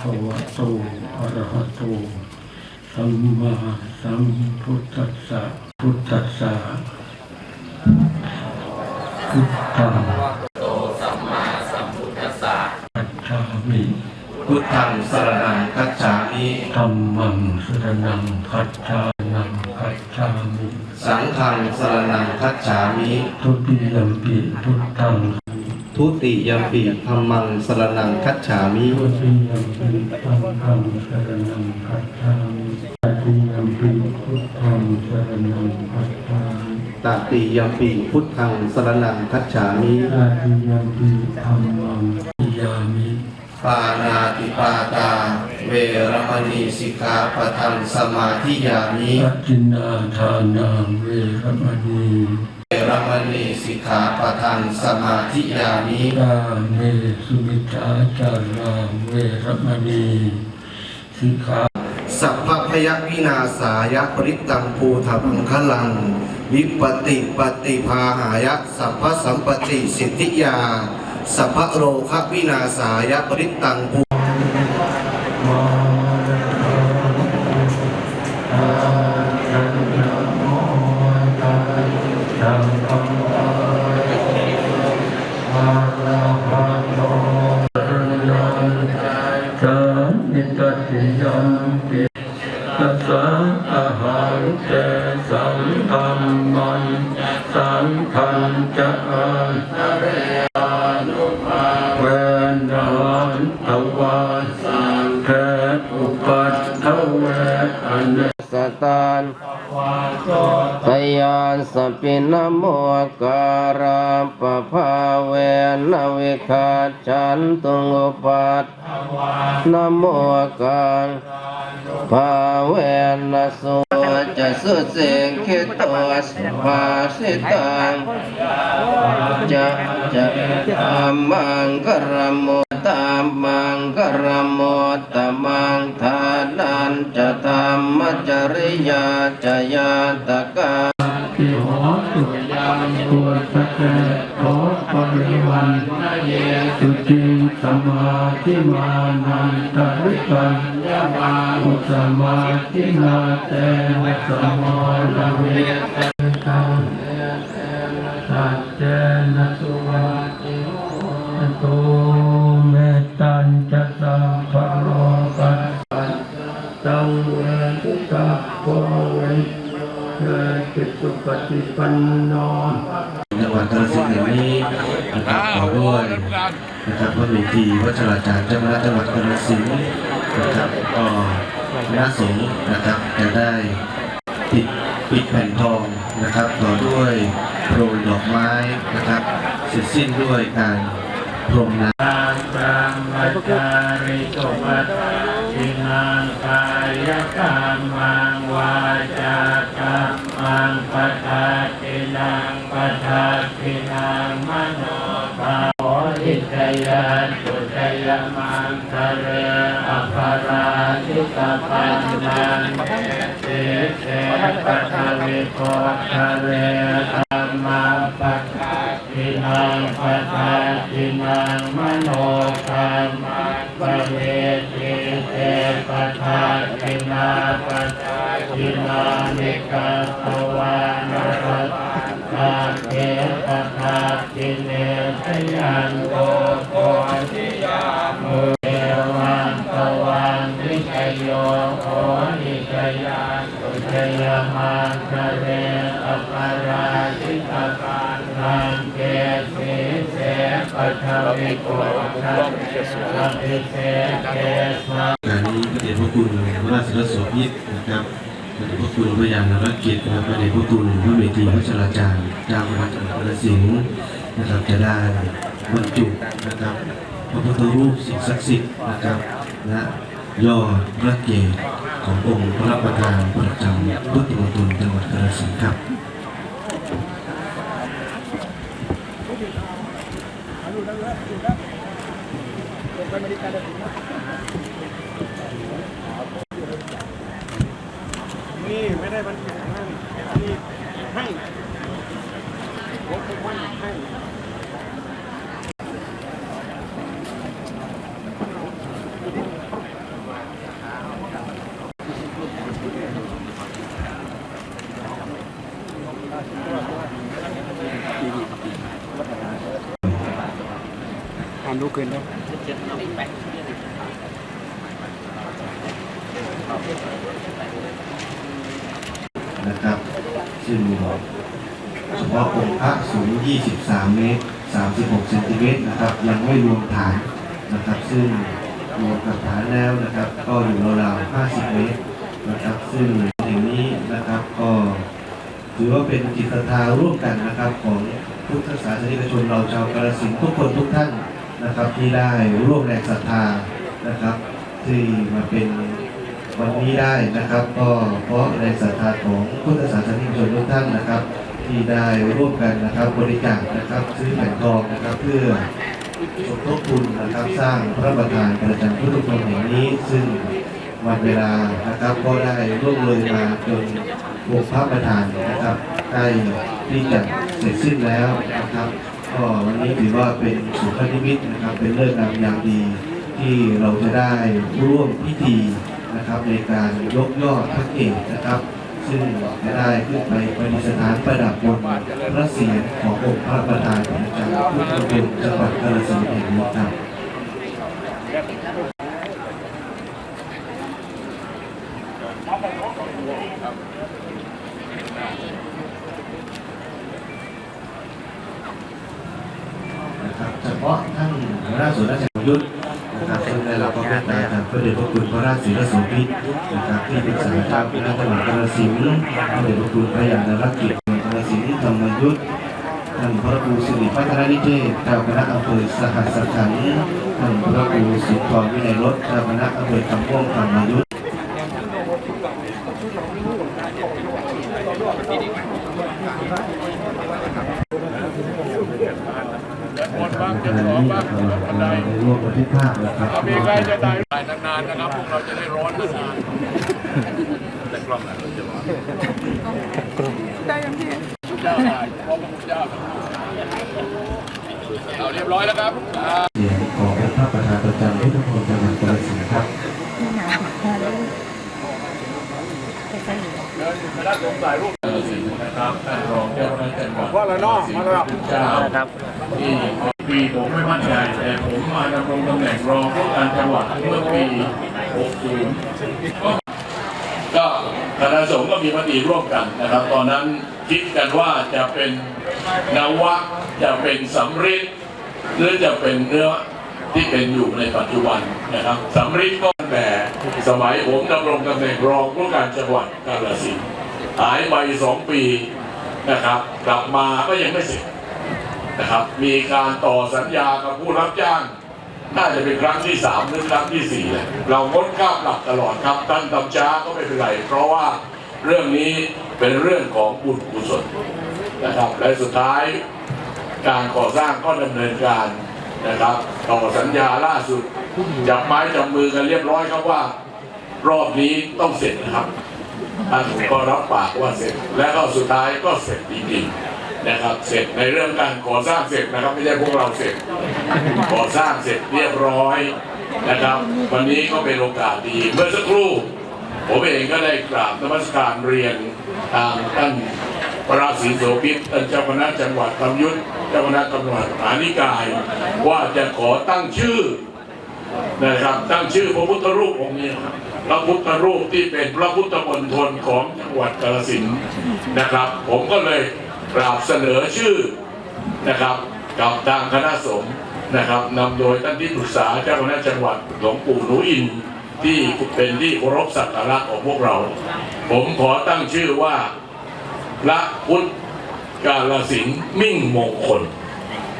คะวะโตอะระหะโตสัมมาสัมพุทธัสสะพุทธัสสะพุทธังกัจฉามิพุทธังสรณังคัจฉามิธัมมังสรณังคัจฉานังคัจฉามิ สังฆังสรณังคัจฉามิ ทุติยมปิพุทธัง ทุติยัมปิธัมมังสรณังคัจฉามิทุติยัมปิธัมมังสรณังคัจฉามิตติยัมปิพุทธังสรณังคัจฉามิตติยัมปิพุทธังสรณังคัจฉามิตติยัมปิธัมมังอิยามิปานาติปาตา เวรมณีสิกขาปะทังสมาธิยามิปัจจินนาทานาเวรมณีเว รมณีสิกขาปะทังสมาธิยามิกาเมสุมิจฉาจาราเวรมณีสิกขาสัพพพยวินาสายปริตังภูถพังคลัง วิปติปฏิภาหายะสัพพสัมปติสิทธิยา สัพพโรควินาสายปริตตังภู สังธรรมันสังฆันจะอันเวนนันทวาสังเทอุปัตถเวอันสตาน พยานสปินโมการาปภาเวนวิคาจันตุงอุปัตนโมการภาเวนสุจะสุเสงคิตัวสภาสิตังจะจะตามังกรโม ตามังกรโมตมังทานันจะธรรมจริยาจะยาตกาติโหสุยามปุตตะเกโตปริวันสุจิสมาธิมานันตริกันอุสมาธินาเตนะสมโลเวตังสัจเจนะ เวทิตาโพเวเกิดจิตสุปฏิปันโนจังหวัดกาฬสินธุ์แห่งนี้นะครับขอด้วยนะครับพระเมธีวัชราจารย์เจ้าคณะจังหวัดกาฬสินธุ์นะครับก็คณะสงฆ์นะครับจะได้ปิดปิดแผ่นทองนะครับ ต่อด้วยโปรยดอกไม้นะครับเสร็จสิ้นด้วยการพรมน้ำตังสัมมัจาริโตปัตตินั งกายกรรมังวาจากรรมังปัฏฐาตินังปัฏฐาตินังมโนภาโหิตยันตุตยมังคะเรอภาราทิตปันนังเสเสปัทวิโกคะเรธรรมปัฏฐาตินังปัฏฐา มิโกทัสสะพิเศษเกสะการนี้พระเดชพระคุณพระราชรสพิษนะครับพระเดชพระคุณพระยานรักิจและพระเดชพระคุณพระเมธีพัชราจารย์เจ้าคณะจังหวัดกาฬสินนะครับจะได้บรรจุนะครับพระพุทธรูปสิ่งศักดิ์สิทธิ์นะครับและย่อพระเกศขององค์พระประธานประจำพุทธมณฑลจังหวัดกาฬสินครับ นี่ไม่ได้บรรจุนั่นนี่ให้ผมคงว่าให้ความรู้ขึ้นแล้ว นะครับ ซึ่งเฉพาะองค์พระสูง 23 เมตร 36 เซนติเมตรนะครับ ยังไม่รวมฐานนะครับ ซึ่งรวมกับฐานแล้วนะครับ ก็อยู่ราวๆ 50 เมตรนะครับ ซึ่งอย่างนี้นะครับก็ถือว่าเป็นจิตศรัทธาร่วมกันนะครับของพุทธศาสนิกชนเราชาวกาฬสินธุ์ทุกคนทุกท่านนะครับที่ได้ร่วมแรงศรัทธานะครับ ที่มาเป็น วันนี้ได้นะครับ ก็เพราะในศรัทธาของพุทธศาสนิกชนทุกท่านนะครับ ที่ได้ร่วมกันนะครับบริจาคนะครับซื้อแผ่นทองนะครับเพื่อสมทบทุนนะครับสร้างพระประธานประจำพุทธมณฑลแห่งนี้ ซึ่งวันเวลานะครับก็ได้ร่วมเลยมาจนองค์พระประธานนะครับใกล้ที่จะเสร็จสิ้นแล้วนะครับ ก็วันนี้ถือว่าเป็นสุขนิมิตนะครับเป็นเลิกงามยามดีที่เราจะได้ร่วมพิธี นะครับในการยกยอดพระเกศนะครับ ซึ่งจะได้ขึ้นไปประดิษฐานประดับบนพระเศียรขององค์พระประธานของจังหวัดพุทธมณฑลจังหวัดกาฬสินธุ์แห่งนี้ครับนะครับเฉพาะท่านหัวหน้าส่วนราชการยุทธ ดชพระคุณพระราชสีรสมพิตนะครับที่ปรึกษาเจ้าคณะจังหวัดกาฬสินธุ์พระเดชพระคุณพระยานรักกิจกาฬสินธุ์ธรรมยุทธ์ท่านพระครูสิริพัฒนานิเทศเจ้าคณะอำเภอสหัสขันธ์ท่านพระครูสุนทรวินัยรถเจ้าคณะอำเภอคำม่วงธรรมยุทธ หมดบ้างจะสองบ้างบัน ไดในร่วมบันทึกภาพนะครับมีใครจะได้ถ่ายนานๆนะครับพวกเราจะได้ร้อนนานแต่กล้องนั้นเราจะร้อนได้ยังพี่เจ้าได้พร้อมกับเจ้าเอาเรียบร้อยแล้วครับเสียงของพระประธานประจำพุทธมณฑลจังหวัดกาฬสินธุ์ครับคณะสงฆ์ถ่ายรูปนะครับท่านรองเจ้าคณะจังหวัดว่าแล้วเนาะมาแล้วครับที่ ปีผมไม่มั่นใจ แต่ผมมาดำรงตำแหน่งรองผู้การจังหวัดเมื่อปี 60ก็คณะสงฆ์ก็มีมติร่วมกันนะครับ ตอนนั้นคิดกันว่าจะเป็นนวะจะเป็นสำริดหรือจะเป็นเนื้อที่เป็นอยู่ในปัจจุบันนะครับสำริดก็แต่สมัยผมดำรงตำแหน่งรองผู้การจังหวัดกาฬสินธุ์หายไปสองปีนะครับ กลับมาก็ยังไม่เสร็จ นะครับ มีการต่อสัญญากับผู้รับจ้าง น่าจะเป็นครั้งที่สามหรือครั้งที่สี่เลยเรางดข้ามหลับตลอดครับท่านทำช้าก็ไม่เป็นไร เพราะว่าเรื่องนี้เป็นเรื่องของบุญกุศลนะครับ และสุดท้ายการก่อสร้างก็ดำเนินการนะครับ ต่อสัญญาล่าสุดจับไม้จับมือกันเรียบร้อยครับว่า รอบนี้ต้องเสร็จนะครับท่านก็รับปากว่าเสร็จ และก็สุดท้ายก็เสร็จจริงๆ นะครับเสร็จในเรื่องการก่อสร้างเสร็จนะครับไม่ใช่พวกเราเสร็จก่อสร้างเสร็จเรียบร้อยนะครับ วันนี้ก็เป็นโอกาสดีเมื่อสักครู่ผมเองก็ได้กราบนมัสการเรียนทางท่านพระราศีโสภิตท่านเจ้าคณะจังหวัดธรรมยุทธเจ้าคณะจังหวัดมหานิกาย ว่าจะขอตั้งชื่อนะครับตั้งชื่อพระพุทธรูปองค์นี้พระพุทธรูปที่เป็นพระพุทธมณฑลของจังหวัดกาฬสินธุ์นะครับ ผมก็เลย กราบเสนอชื่อนะครับกับทางคณะสงฆ์นะครับนำโดยท่านที่ปรึกษาเจ้าคณะจังหวัดหลวงปู่หนูอินที่เป็นที่เคารพสักการะของพวกเรา ผมขอตั้งชื่อว่าพระพุทธกาลสินธุ์มิ่งมงคล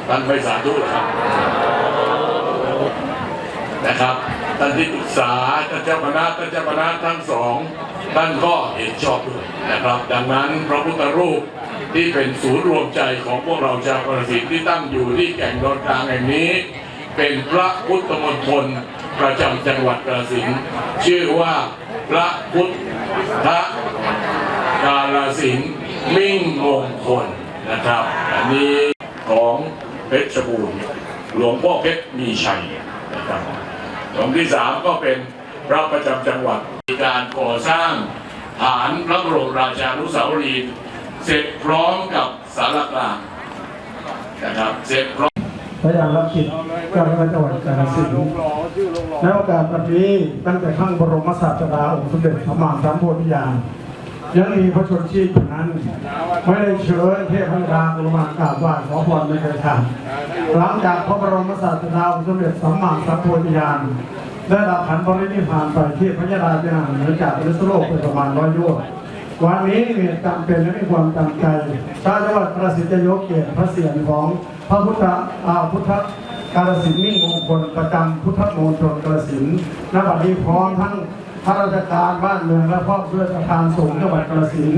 ท่านไปสาธุหรอครับนะครับท่านที่ปรึกษาท่านเจ้าคณะท่านเจ้าคณะทั้งสองท่านก็เห็นชอบด้วยนะครับ ดังนั้นพระพุทธรูป ที่เป็นศูนย์รวมใจของพวกเราชาวกระสินธุ์ที่ตั้งอยู่ที่แก่งดอนกลางแห่งนี้ เป็นพระพุทธมณฑลประจำจังหวัดกระสินธุ์ชื่อว่าพระพุทธกาลสินธุ์มิ่งมงคลนะครับ อันนี้ของเพชรบูรณ์หลวงพ่อเพชรมีชัยนะครับองค์ที่สามก็เป็นพระประจำจังหวัดมีการก่อสร้างฐานพระบรมราชานุสาวรีย์ เสร็จพร้อมกับสารกลางนะครับเสร็จพร้อมพยานรับผิดเจ้าคณะจังหวัดกาฬสินธุ์ในโอกาสวันนี้ตั้งแต่ข้างบรมศาสดาองค์สมเด็จพระมหาสัมโพธิญาณยังมีพระชนชีพอยู่นั้น ไม่ได้เชิญเทพธิดากรุมากราบไหว้ขอพรในกระทำหลังจากพระบรมศาสดาองค์สมเด็จสัมมาสัมโพธิญาณได้รับขันบรินิพพานไปที่พระยาดาเจ้าเหนือจากอริสโลกไปประมาณร้อยโยชน์ วันนี้มีจำเป็นและมีความจำใจชาวจังหวัดประสิทธิ์จะยกเกียรติพระเสียรของพระพุทธอาพุทธกาลสิล์มิ่งมงคลประจำพุทธมณฑลกาลสินณบัดนี้พร้อมทั้งข้าราชการบ้านเมืองและพ่อเพื่อประธานสงฆ์จังหวัดกาลสิน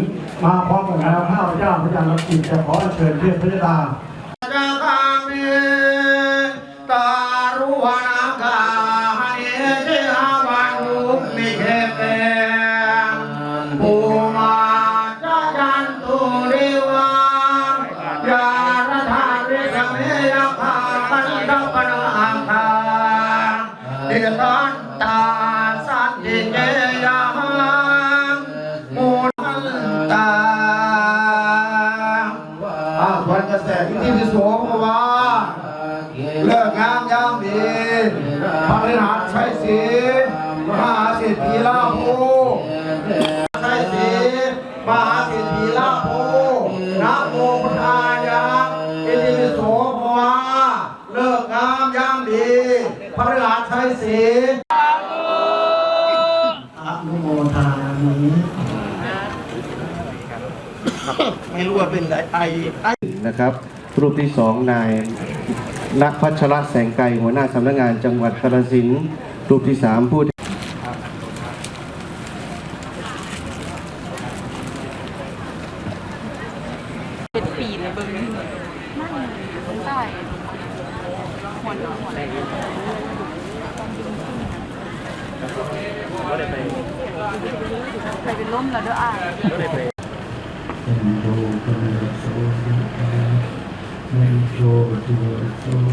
มาพร้อมกันแล้วข้าพเจ้าพระยานรักิจจะขอเชิญเทพพระยารา เารใช้สีอนุโมทามิไม่รู้ว่าเป็นไอไอนะครับ รูปที่สองนายณพัชระแสงไกรหัวหน้าสำนักงานจังหวัดกาฬสินธุ์รูปที่สามผู้เป็นปีเลยเบิ้งนั่นใช่หัวหน้าหัวอะไร ไปเป็นล่มแล้วด้วยอะอายุโกมภวะสุขิวัน